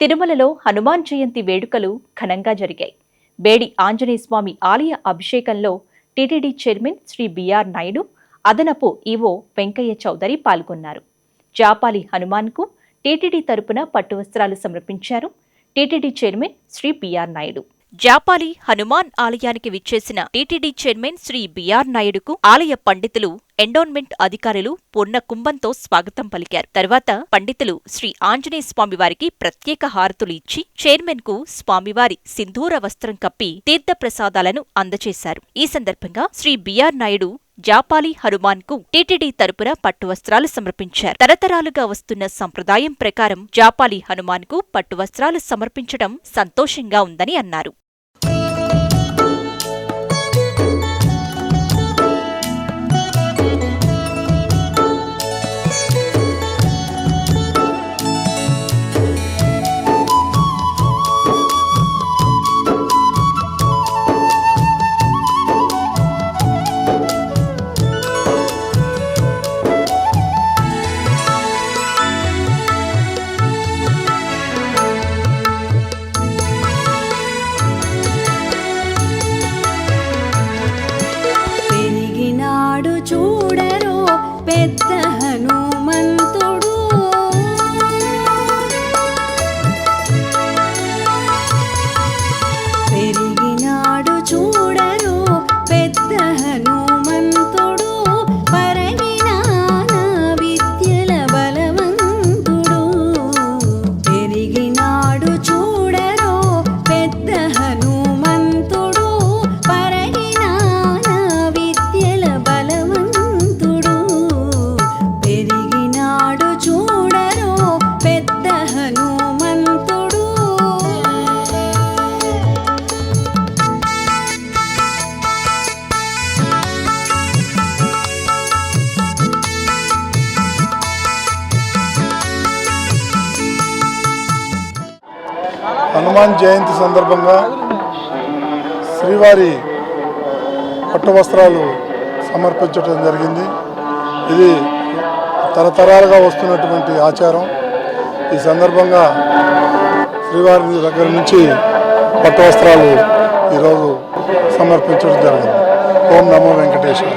తిరుమలలో హనుమాన్ జయంతి వేడుకలు ఘనంగా జరిగాయి. బేడి ఆంజనేయస్వామి ఆలయ అభిషేకంలో TTD chairman Shri B R Naidu అదనపు ఈవో వెంకయ్య చౌదరి పాల్గొన్నారు. జాపాలి హనుమాన్కు టీటీడీ తరపున పట్టువస్త్రాలు సమర్పించారు TTD chairman Shri B R Naidu. Japali Hanuman ఆలయానికి విచ్చేసిన టీటీడీ చైర్మన్ శ్రీ బిఆర్ నాయుడుకు ఆలయ పండితులు ఎండోన్మెంట్ అధికారులు పూర్ణ కుంభంతో స్వాగతం పలికారు. తర్వాత పండితులు శ్రీ ఆంజనేయ స్వామివారికి ప్రత్యేక హారతులు ఇచ్చి చైర్మన్కు స్వామివారి సింధూర వస్త్రం కప్పి తీర్థప్రసాదాలను అందజేశారు ఈ సందర్భంగా శ్రీ బిఆర్ నాయుడు జాపాలి హనుమాన్కు టీటీడీ తరపున పట్టు వస్త్రాలు సమర్పించారు. తరతరాలుగా వస్తున్న సంప్రదాయం ప్రకారం జాపాలి హనుమాన్కు పట్టు వస్త్రాలు సమర్పించడం సంతోషంగా ఉందని అన్నారు. పెద్ద హనుమాన్ జయంతి సందర్భంగా శ్రీవారి పట్టు వస్త్రాలు సమర్పించడం జరిగింది. ఇది తరతరాలుగా వస్తున్నటువంటి ఆచారం. ఈ సందర్భంగా శ్రీవారి దగ్గర నుంచి పట్టు వస్త్రాలు ఈరోజు సమర్పించడం జరిగింది. ఓం నమో వెంకటేశ్వర.